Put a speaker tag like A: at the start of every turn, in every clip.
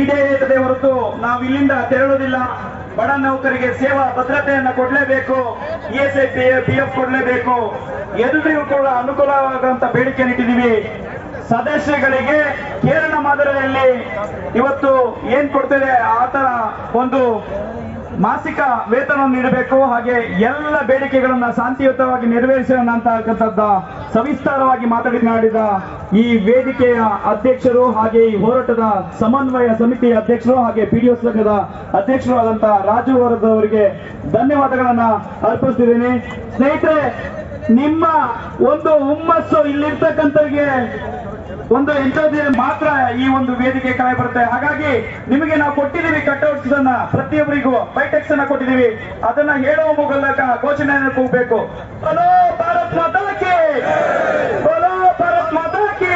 A: ಈಡೇರದೆ ಹೊರತು ನಾವು ಇಲ್ಲಿಂದ ತೆರಳುವುದಿಲ್ಲ. ಬಡ ನೌಕರಿಗೆ ಸೇವಾ ಭದ್ರತೆಯನ್ನ ಕೊಡಲೇಬೇಕು. E S I P F ಕೊಡಲೇಬೇಕು. ಎಲ್ರಿಗೂ ಕೂಡ ಅನುಕೂಲವಾಗುವಂತ ಬೇಡಿಕೆ ಇಟ್ಟಿದ್ದೀವಿ ಸದಸ್ಯಗಳಿಗೆ ಕೇರಳ ಮಾದರಿಯಲ್ಲಿ ಇವತ್ತು ಏನ್ ಕೊಡ್ತಿದೆ? ಆತರ ತರ ಒಂದು ಮಾಸಿಕ ವೇತನ ನೀಡಬೇಕು. ಹಾಗೆ ಎಲ್ಲ ಬೇಡಿಕೆಗಳನ್ನ ಶಾಂತಿಯುತವಾಗಿ ನೆರವೇರಿಸೋಣ ಸವಿಸ್ತಾರವಾಗಿ ಮಾತನಾಡಿದ ಈ ವೇದಿಕೆಯ ಅಧ್ಯಕ್ಷರು ಹಾಗೆ ಈ ಹೋರಾಟದ ಸಮನ್ವಯ ಸಮಿತಿಯ ಅಧ್ಯಕ್ಷರು ಹಾಗೆ ಪಿ ಡಿ ಸಂಘದ ಅಧ್ಯಕ್ಷರು ಆದಂತಹ ರಾಜು ಅವರಿಗೆ ಧನ್ಯವಾದಗಳನ್ನ ಅರ್ಪಿಸ್ತಿದ್ದೀನಿ. ಸ್ನೇಹಿತರೆ, ನಿಮ್ಮ ಒಂದು ಹುಮ್ಮಸ್ಸು ಇಲ್ಲಿರ್ತಕ್ಕಂಥವ್ರಿಗೆ ಒಂದು ಎಂಟರ್ ಮಾತ್ರ ಈ ಒಂದು ವೇದಿಕೆ ಕಳೆ ಬರುತ್ತೆ. ಹಾಗಾಗಿ ನಿಮಗೆ ನಾವು ಕೊಟ್ಟಿದ್ದೀವಿ ಕಟ್ಔಟ್ಸ್ ಅನ್ನ ಪ್ರತಿಯೊಬ್ಬರಿಗೂ ಬೈಟೆಕ್ಸ್ ಅನ್ನ ಕೊಟ್ಟಿದ್ದೀವಿ. ಅದನ್ನ ಹೇಳುವ ಮೂಲಕ ಘೋಷಣೆಯನ್ನು ಕೂಗಬೇಕು. ಹಲೋ, ಭಾರತ್ ಮಾತಾ ಕಿ ಬಲೋ ಭಾರತ್ ಮಾತಾ ಕಿ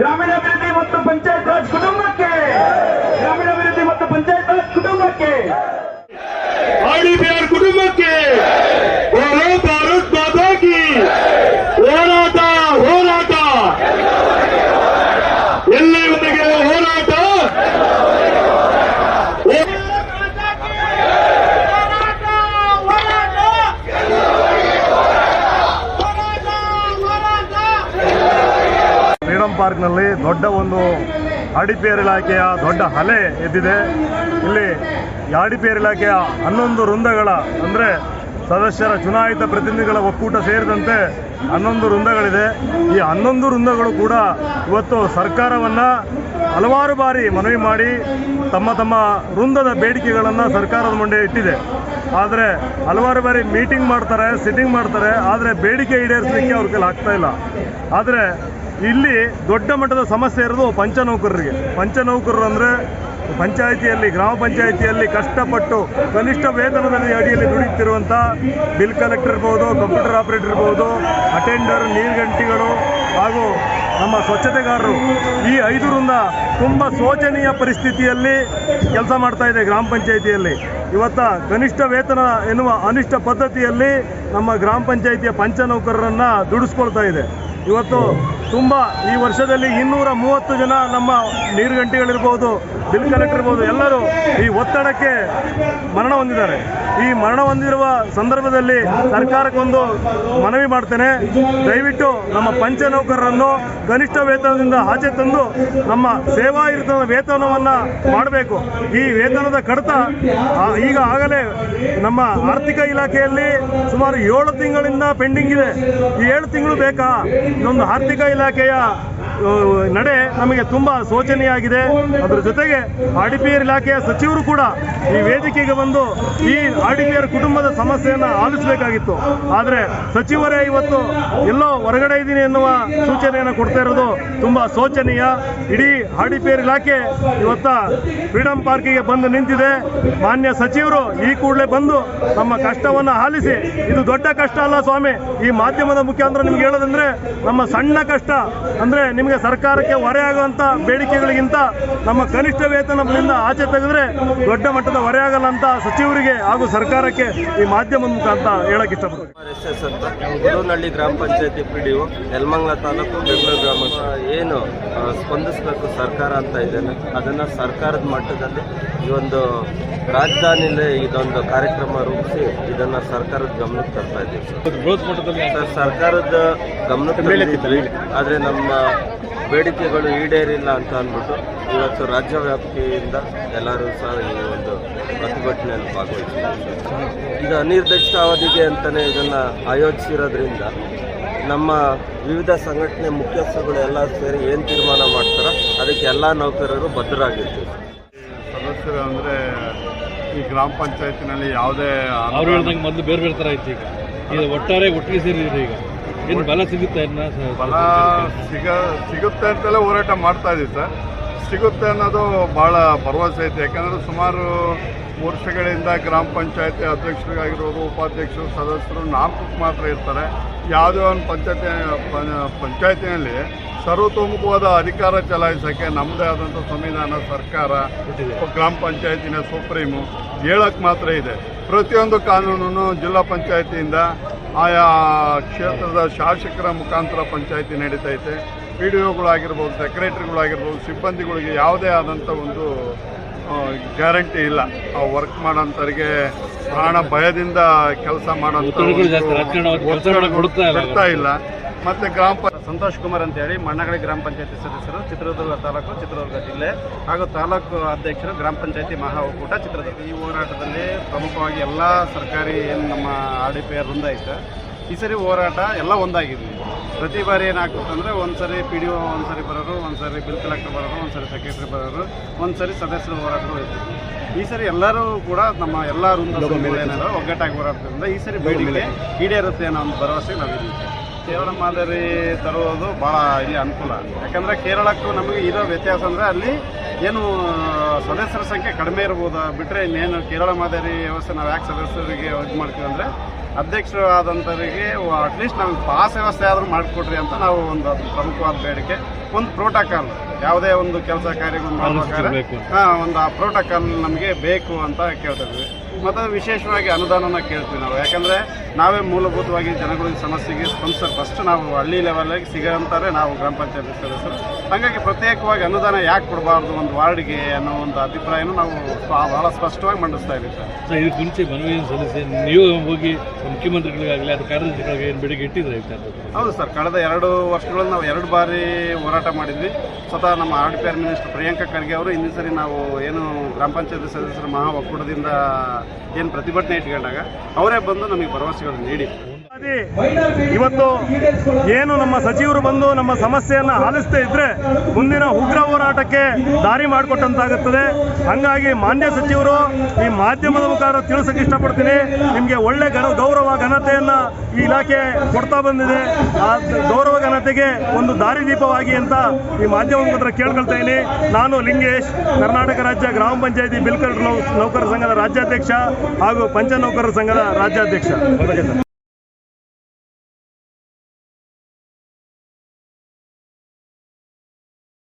A: ಗ್ರಾಮೀಣಾಭಿವೃದ್ಧಿ ಮತ್ತು ಪಂಚಾಯತ್ ರಾಜ್ ಕುಟುಂಬಕ್ಕೆ ಗ್ರಾಮೀಣಾಭಿವೃದ್ಧಿ ಮತ್ತು ಪಂಚಾಯತ್ ರಾಜ್ ಕುಟುಂಬಕ್ಕೆ
B: ಆರ್ಡಿಪಿಆರ್ ಕುಟುಂಬಕ್ಕೆ ಓರೋ ಭಾರತ್ ಮಾತಾ ಕಿ ಹೋರಾಟ ಹೋರಾಟ ಎಲ್ಲಿವರೆಗೆ ಹೋರಾಟ ಫ್ರೀಡಂ ಪಾರ್ಕ್ನಲ್ಲಿ ದೊಡ್ಡ ಒಂದು ಆಡಿಪಿಆರ್ ಇಲಾಖೆಯ ದೊಡ್ಡ ಹಲೆ ಎದ್ದಿದೆ. ಇಲ್ಲಿ ಈ ಆಡಿಪಿಯರ್ ಇಲಾಖೆಯ ಹನ್ನೊಂದು ವೃಂದಗಳ, ಅಂದರೆ ಸದಸ್ಯರ ಚುನಾಯಿತ ಪ್ರತಿನಿಧಿಗಳ ಒಕ್ಕೂಟ ಸೇರಿದಂತೆ ಹನ್ನೊಂದು ವೃಂದಗಳಿದೆ. ಈ ಹನ್ನೊಂದು ವೃಂದಗಳು ಕೂಡ ಇವತ್ತು ಸರ್ಕಾರವನ್ನು ಹಲವಾರು ಬಾರಿ ಮನವಿ ಮಾಡಿ ತಮ್ಮ ತಮ್ಮ ವೃಂದದ ಬೇಡಿಕೆಗಳನ್ನು ಸರ್ಕಾರದ ಮುಂದೆ ಇಟ್ಟಿದೆ. ಆದರೆ ಹಲವಾರು ಬಾರಿ ಮೀಟಿಂಗ್ ಮಾಡ್ತಾರೆ, ಸಿಟ್ಟಿಂಗ್ ಮಾಡ್ತಾರೆ, ಆದರೆ ಬೇಡಿಕೆ ಈಡೇರಿಸಲಿಕ್ಕೆ ಅವ್ರ ಕೈಲಿ ಆಗ್ತಾ ಇಲ್ಲ. ಆದರೆ ಇಲ್ಲಿ ದೊಡ್ಡ ಮಟ್ಟದ ಸಮಸ್ಯೆ ಇರೋದು ಪಂಚ ನೌಕರರಿಗೆ ಪಂಚ ನೌಕರರು ಅಂದರೆ ಪಂಚಾಯಿತಿಯಲ್ಲಿ, ಗ್ರಾಮ ಪಂಚಾಯಿತಿಯಲ್ಲಿ ಕಷ್ಟಪಟ್ಟು ಕನಿಷ್ಠ ವೇತನದಲ್ಲಿ ಅಡಿಯಲ್ಲಿ ದುಡಿಯುತ್ತಿರುವಂಥ ಬಿಲ್ ಕಲೆಕ್ಟರ್ ಇರ್ಬೋದು ಕಂಪ್ಯೂಟರ್ ಆಪರೇಟರ್ ಇರ್ಬೋದು ಅಟೆಂಡರ್ ನೀರ್ಗಂಟಿಗಳು ಹಾಗೂ ನಮ್ಮ ಸ್ವಚ್ಛತೆಗಾರರು ಈ ಐದರಿಂದ ತುಂಬ ಶೋಚನೀಯ ಪರಿಸ್ಥಿತಿಯಲ್ಲಿ ಕೆಲಸ ಮಾಡ್ತಾ ಇದೆ ಗ್ರಾಮ ಪಂಚಾಯಿತಿಯಲ್ಲಿ. ಇವತ್ತ ಕನಿಷ್ಠ ವೇತನ ಎನ್ನುವ ಅನಿಷ್ಟ ಪದ್ಧತಿಯಲ್ಲಿ ನಮ್ಮ ಗ್ರಾಮ ಪಂಚಾಯಿತಿಯ ಪಂಚ ನೌಕರರನ್ನು ದುಡಿಸ್ಕೊಳ್ತಾ ಇದೆ. ಇವತ್ತು ತುಂಬ ಈ ವರ್ಷದಲ್ಲಿ ಇನ್ನೂರ ಮೂವತ್ತು ಜನ ನಮ್ಮ ನೀರುಗಂಟಿಗಳಿರ್ಬೋದು ಬಿಲ್ ಕಲೆಕ್ಟರ್ ಇರ್ಬೋದು, ಎಲ್ಲರೂ ಈ ಒತ್ತಡಕ್ಕೆ ಮರಣ ಹೊಂದಿದ್ದಾರೆ. ಈ ಮರಣ ಹೊಂದಿರುವ ಸಂದರ್ಭದಲ್ಲಿ ಸರ್ಕಾರಕ್ಕೊಂದು ಮನವಿ ಮಾಡ್ತೇನೆ. ದಯವಿಟ್ಟು ನಮ್ಮ ಪಂಚ ನೌಕರರನ್ನು ಕನಿಷ್ಠ ವೇತನದಿಂದ ಆಚೆ ತಂದು ನಮ್ಮ ಸೇವಾ ಇರ್ತದ ವೇತನವನ್ನು ಮಾಡಬೇಕು. ಈ ವೇತನದ ಕಡತ ಈಗ ಆಗಲೇ ನಮ್ಮ ಆರ್ಥಿಕ ಇಲಾಖೆಯಲ್ಲಿ ಸುಮಾರು ಏಳು ತಿಂಗಳಿಂದ ಪೆಂಡಿಂಗ್ ಇದೆ. ಈ ಏಳು ತಿಂಗಳು ಬೇಕಾ? ಇದೊಂದು ಆರ್ಥಿಕ ಇಲಾಖೆಯ ನಡೆ ನಮಗೆ ತುಂಬ ಶೋಚನೀಯಾಗಿದೆ ಅದರ ಜೊತೆಗೆ ಆರ್ ಇಲಾಖೆಯ ಸಚಿವರು ಕೂಡ ಈ ವೇದಿಕೆಗೆ ಬಂದು ಈ ಆರ್ ಕುಟುಂಬದ ಸಮಸ್ಯೆಯನ್ನು ಆಲಿಸಬೇಕಾಗಿತ್ತು. ಆದರೆ ಸಚಿವರೇ ಇವತ್ತು ಎಲ್ಲೋ ಹೊರಗಡೆ ಇದ್ದೀನಿ ಎನ್ನುವ ಸೂಚನೆಯನ್ನು ಕೊಡ್ತಾ ಇರೋದು ತುಂಬ ಶೋಚನೀಯ. ಇಡೀ ಆರ್ ಇಲಾಖೆ ಇವತ್ತ ಫ್ರೀಡಂ ಪಾರ್ಕಿಗೆ ಬಂದು ನಿಂತಿದೆ. ಮಾನ್ಯ ಸಚಿವರು ಈ ಕೂಡಲೇ ಬಂದು ನಮ್ಮ ಕಷ್ಟವನ್ನು ಆಲಿಸಿ. ಇದು ದೊಡ್ಡ ಕಷ್ಟ ಅಲ್ಲ ಸ್ವಾಮಿ. ಈ ಮಾಧ್ಯಮದ ಮುಖಾಂತರ ನಿಮ್ಗೆ ಹೇಳೋದಂದ್ರೆ ನಮ್ಮ ಸಣ್ಣ ಕಷ್ಟ. ಅಂದ್ರೆ ನಿಮಗೆ ಸರ್ಕಾರಕ್ಕೆ ಹೊರೆ ಆಗುವಂತ ಬೇಡಿಕೆಗಳಿಗಿಂತ ನಮ್ಮ ಕನಿಷ್ಠ ವೇತನದಿಂದ ಆಚೆ ತೆಗೆದ್ರೆ ದೊಡ್ಡ ಮಟ್ಟದ ಹೊರೆ ಆಗಲ್ಲ ಅಂತ ಸಚಿವರಿಗೆ ಹಾಗೂ ಸರ್ಕಾರಕ್ಕೆ ಈ ಮಾಧ್ಯಮದ ಮುಖಾಂತರ ಹೇಳಕ್ ಇಷ್ಟಪಡ್ತೀನಿ.
C: ಗ್ರಾಮ ಪಂಚಾಯತಿ P D O Yelamangala taluk Bengaluru ಗ್ರಾಮ ಏನು ಸ್ಪಂದಿಸಬೇಕು ಸರ್ಕಾರ ಅಂತ ಇದ್ದೇನೆ. ಅದನ್ನು ಸರ್ಕಾರದ ಮಟ್ಟದಲ್ಲಿ ಈ ಒಂದು ರಾಜಧಾನಿಯಲ್ಲಿ ಇದೊಂದು ಕಾರ್ಯಕ್ರಮ ರೂಪಿಸಿ ಇದನ್ನು ಸರ್ಕಾರದ ಗಮನಕ್ಕೆ ತರ್ತಾ ಇದ್ದೀವಿ. ಸರ್ ಸರ್ ಸರ್ಕಾರದ ಗಮನಕ್ಕೆ ಆದರೆ ನಮ್ಮ ಬೇಡಿಕೆಗಳು ಈಡೇರಿಲ್ಲ ಅಂತ ಅಂದ್ಬಿಟ್ಟು ಇವತ್ತು ರಾಜ್ಯ ವ್ಯಾಪ್ತಿಯಿಂದ ಎಲ್ಲರೂ ಸಹ ಈ ಒಂದು ಪ್ರತಿಭಟನೆಯಲ್ಲಿ ಭಾಗವಹಿಸಿದ್ದಾರೆ. ಇದು ಅನಿರ್ದಿಷ್ಟ ಅವಧಿಗೆ ಅಂತಲೇ ಇದನ್ನು ಆಯೋಜಿಸಿರೋದ್ರಿಂದ ನಮ್ಮ ವಿವಿಧ ಸಂಘಟನೆ ಮುಖ್ಯಸ್ಥರುಗಳು ಎಲ್ಲ ಸೇರಿ ಏನು ತೀರ್ಮಾನ ಮಾಡ್ತಾರೋ ಅದಕ್ಕೆ ಎಲ್ಲ ನೌಕರರು ಬದ್ಧರಾಗಿರ್ತೀವಿ.
D: ಸದಸ್ಯರು ಅಂದರೆ ಈ ಗ್ರಾಮ ಪಂಚಾಯತಿನಲ್ಲಿ ಯಾವುದೇ
E: ಅವ್ರು ಹೇಳ್ದಂಗೆ ಮೊದಲು ಬೇರೆ ಬೇರೆ ಥರ ಇತ್ತು ಈಗ. ಇದು ಒಟ್ಟಾರೆ ಒಟ್ಟಿಗೆ ಸೇರಿದ್ರೆ ಈಗ. ಏನು ಬಲ ಸಿಗುತ್ತೆ
D: ಬಲ ಸಿಗ ಸಿಗುತ್ತೆ ಅಂತಲೇ ಹೋರಾಟ ಮಾಡ್ತಾ ಇದ್ದೀವಿ ಸರ್. ಸಿಗುತ್ತೆ ಅನ್ನೋದು ಭಾಳ ಭರವಸೆ ಐತೆ. ಯಾಕಂದರೆ ಸುಮಾರು ವರ್ಷಗಳಿಂದ ಗ್ರಾಮ ಪಂಚಾಯತಿ ಅಧ್ಯಕ್ಷರಿಗಾಗಿರೋರು ಉಪಾಧ್ಯಕ್ಷರು ಸದಸ್ಯರು ನಾಲ್ಕು ಮಾತ್ರ ಇರ್ತಾರೆ. ಯಾವುದೇ ಒಂದು ಪಂಚಾಯತಿ ಪಂಚಾಯತಿನಲ್ಲಿ ಸರ್ವತೋಮುಖವಾದ ಅಧಿಕಾರ ಚಲಾಯಿಸೋಕ್ಕೆ ನಮ್ಮದೇ ಆದಂಥ ಸಂವಿಧಾನ ಸರ್ಕಾರ ಗ್ರಾಮ ಪಂಚಾಯತಿನ ಸುಪ್ರೀಮು ಹೇಳಕ್ಕೆ ಮಾತ್ರ ಇದೆ. ಪ್ರತಿಯೊಂದು ಕಾನೂನು ಜಿಲ್ಲಾ ಪಂಚಾಯತಿಯಿಂದ ಆಯಾ ಕ್ಷೇತ್ರದ ಶಾಸಕರ ಮುಖಾಂತರ ಪಂಚಾಯತಿ ನಡೀತೈತೆ ಪಿ ಡಿ ಒಗಳಾಗಿರ್ಬೋದು ಸೆಕ್ರೆಟ್ರಿಗಳಾಗಿರ್ಬೋದು ಸಿಬ್ಬಂದಿಗಳಿಗೆ ಯಾವುದೇ ಆದಂಥ ಒಂದು ಗ್ಯಾರಂಟಿ ಇಲ್ಲ. ಆ ವರ್ಕ್ ಮಾಡೋಂಥವ್ರಿಗೆ ಪ್ರಾಣ ಭಯದಿಂದ ಕೆಲಸ ಮಾಡೋಂಥ
E: ಒತ್ತಡ ಕೊಡ್ತಾ ಇಲ್ಲ.
D: ಮತ್ತು ಗ್ರಾಮ
F: ಸಂತೋಷ್ ಕುಮಾರ್ ಅಂತೇಳಿ ಮಣ್ಣಗಡೆ ಗ್ರಾಮ ಪಂಚಾಯತಿ ಸದಸ್ಯರು ಚಿತ್ರದುರ್ಗ ತಾಲೂಕು ಚಿತ್ರದುರ್ಗ ಜಿಲ್ಲೆ ಹಾಗೂ ತಾಲೂಕು ಅಧ್ಯಕ್ಷರು ಗ್ರಾಮ ಪಂಚಾಯತಿ ಮಹಾ ಒಕ್ಕೂಟ ಚಿತ್ರದುರ್ಗ. ಈ ಹೋರಾಟದಲ್ಲಿ ಪ್ರಮುಖವಾಗಿ ಎಲ್ಲ ಸರ್ಕಾರಿ ಏನು ನಮ್ಮ ಆರ್ ಡಿ ಪಿ ಆರ್ ಈ ಸರಿ ಹೋರಾಟ ಎಲ್ಲ ಒಂದಾಗಿದೆ. ಪ್ರತಿ ಬಾರಿ ಏನಾಗ್ತದೆ ಅಂದರೆ ಒಂದು ಸರಿ ಪಿ ಡಿ ಒ ಒಂದು ಸರಿ ಬರೋರು ಒಂದು ಸರಿ ಬಿಲ್ ಕಲೆಕ್ಟರ್ ಬರೋರು ಒಂದು ಸರಿ ಸೆಕ್ರೆಟರಿ ಬರೋರು ಒಂದು ಸರಿ ಸದಸ್ಯರು ಹೋರಾಟಗಳು ಇತ್ತು ಈ ಸರಿ ಎಲ್ಲರೂ ಕೂಡ ನಮ್ಮ ಎಲ್ಲ ವೃಂದ ಏನಾದ್ರು ಒಗ್ಗಟ್ಟಾಗಿ ಹೋರಾಟದಿಂದ ಈ ಸರಿ ಬೇಡಿಕೆ ಈಡೇರುತ್ತೆ ಅನ್ನೋ ಒಂದು ಭರವಸೆ ನಾವಿದ್ದೀವಿ. ಕೇರಳ ಮಾದರಿ ತರುವುದು ಭಾಳ ಇಲ್ಲಿ ಅನುಕೂಲ. ಯಾಕಂದರೆ ಕೇರಳಕ್ಕೂ ನಮಗೆ ಇರೋ ವ್ಯತ್ಯಾಸ ಅಂದರೆ ಅಲ್ಲಿ ಏನು ಸದಸ್ಯರ ಸಂಖ್ಯೆ ಕಡಿಮೆ ಇರ್ಬೋದು. ಬಿಟ್ಟರೆ ಇನ್ನೇನು ಕೇರಳ ಮಾದರಿ ವ್ಯವಸ್ಥೆ ನಾವು ಯಾಕೆ ಸದಸ್ಯರಿಗೆ ಇದು ಮಾಡ್ತೀವಿ ಅಂದರೆ ಅಧ್ಯಕ್ಷರು ಆದಂಥವರಿಗೆ ಅಟ್ಲೀಸ್ಟ್ ನಮ್ಗೆ ಪಾಸ್ ವ್ಯವಸ್ಥೆ ಆದರೂ ಮಾಡಿಕೊಡ್ರಿ ಅಂತ ನಾವು ಒಂದು ಅದು ಪ್ರಮುಖವಾದ ಬೇಡಿಕೆ. ಒಂದು ಪ್ರೋಟೋಕಾಲ್ ಯಾವುದೇ ಒಂದು ಕೆಲಸ ಕಾರ್ಯಗಳು ಮಾಡಬೇಕಾದ್ರೆ
E: ಬೇಕು.
F: ಹಾಂ ಒಂದು ಆ ಪ್ರೋಟೋಕಾಲ್ ನಮಗೆ ಬೇಕು ಅಂತ ಕೇಳ್ತಿದ್ವಿ ಮತ್ತು ವಿಶೇಷವಾಗಿ ಅನುದಾನನ ಕೇಳ್ತೀವಿ ನಾವು. ಯಾಕಂದರೆ ನಾವೇ ಮೂಲಭೂತವಾಗಿ ಜನಗಳಿಗೆ ಸಮಸ್ಯೆಗೆ ಸ್ಪಂದಿಸೋದು. ಫಸ್ಟ್ ನಾವು ಹಳ್ಳಿ ಲೆವೆಲಾಗಿ ಸಿಗೋಂತಾರೆ ನಾವು ಗ್ರಾಮ ಪಂಚಾಯತ್ ಸದಸ್ಯರು. ಹಾಗಾಗಿ ಪ್ರತ್ಯೇಕವಾಗಿ ಅನುದಾನ ಯಾಕೆ ಕೊಡಬಾರ್ದು ಒಂದು ವಾರ್ಡ್ಗೆ ಅನ್ನೋ ಒಂದು ಅಭಿಪ್ರಾಯನೂ ನಾವು ಭಾಳ ಬಹಳ ಸ್ಪಷ್ಟವಾಗಿ ಮಂಡಿಸ್ತಾ ಇದ್ದೀವಿ ಸರ್.
E: ಇದಕ್ಕೆ ಮುಂಚೆ ಮನವಿ ಸಲ್ಲಿಸಿ ನೀವು ಹೋಗಿ ಮುಖ್ಯಮಂತ್ರಿಗಳಿಗಾಗಲಿ ಅದು ಕಾರ್ಯದರ್ಶಿಗಳಿಗೆ ಏನು ಬೆಳಿಗ್ಗೆ ಇಟ್ಟಿದ್ರೆ
F: ಹೌದು ಸರ್ ಕಳೆದ ಎರಡು ವರ್ಷಗಳಲ್ಲಿ ನಾವು ಎರಡು ಬಾರಿ ಹೋರಾಟ ಮಾಡಿದ್ವಿ. ಸ್ವತಃ ನಮ್ಮ R D P R minister Priyanka Kharge ಅವರು ಇನ್ನೊಂದು ಸರಿ ನಾವು ಏನು ಗ್ರಾಮ ಪಂಚಾಯತ್ ಸದಸ್ಯರ ಮಹಾ ಒಕ್ಕೂಟದಿಂದ ಏನು ಪ್ರತಿಭಟನೆ ಇಟ್ಕೊಂಡಾಗ ಅವರೇ ಬಂದು ನಮಗೆ ಭರವಸೆಗಳನ್ನು ನೀಡಿ.
B: ಇವತ್ತು ಏನು ನಮ್ಮ ಸಚಿವರು ಬಂದು ನಮ್ಮ ಸಮಸ್ಯೆಯನ್ನ ಆಲಿಸ್ತಾ ಇದ್ರೆ ಮುಂದಿನ ಉಗ್ರ ಹೋರಾಟಕ್ಕೆ ದಾರಿ ಮಾಡಿಕೊಟ್ಟಂತಾಗುತ್ತದೆ. ಹಂಗಾಗಿ ಮಾನ್ಯ ಸಚಿವರು ಈ ಮಾಧ್ಯಮದ ಮುಖಾಂತರ ತಿಳಿಸಕ್ಕೆ ಇಷ್ಟಪಡ್ತೀನಿ. ನಿಮಗೆ ಒಳ್ಳೆ ಗೌರವ ಘನತೆಯನ್ನ ಈ ಇಲಾಖೆ ಕೊಡ್ತಾ ಬಂದಿದೆ. ಆ ಗೌರವ ಘನತೆಗೆ ಒಂದು ದಾರಿ ದೀಪವಾಗಿ ಅಂತ ಈ ಮಾಧ್ಯಮ ಮುಖಾಂತರ ಕೇಳ್ಕೊಳ್ತಾ ಇದ್ದೀನಿ. ನಾನು ಲಿಂಗೇಶ್, ಕರ್ನಾಟಕ ರಾಜ್ಯ ಗ್ರಾಮ ಪಂಚಾಯಿತಿ ಬಿಲ್ಕಲ್ ನೌಕರರ ಸಂಘದ ರಾಜ್ಯಾಧ್ಯಕ್ಷ ಹಾಗೂ ಪಂಚ ನೌಕರರ ಸಂಘದ ರಾಜ್ಯಾಧ್ಯಕ್ಷ.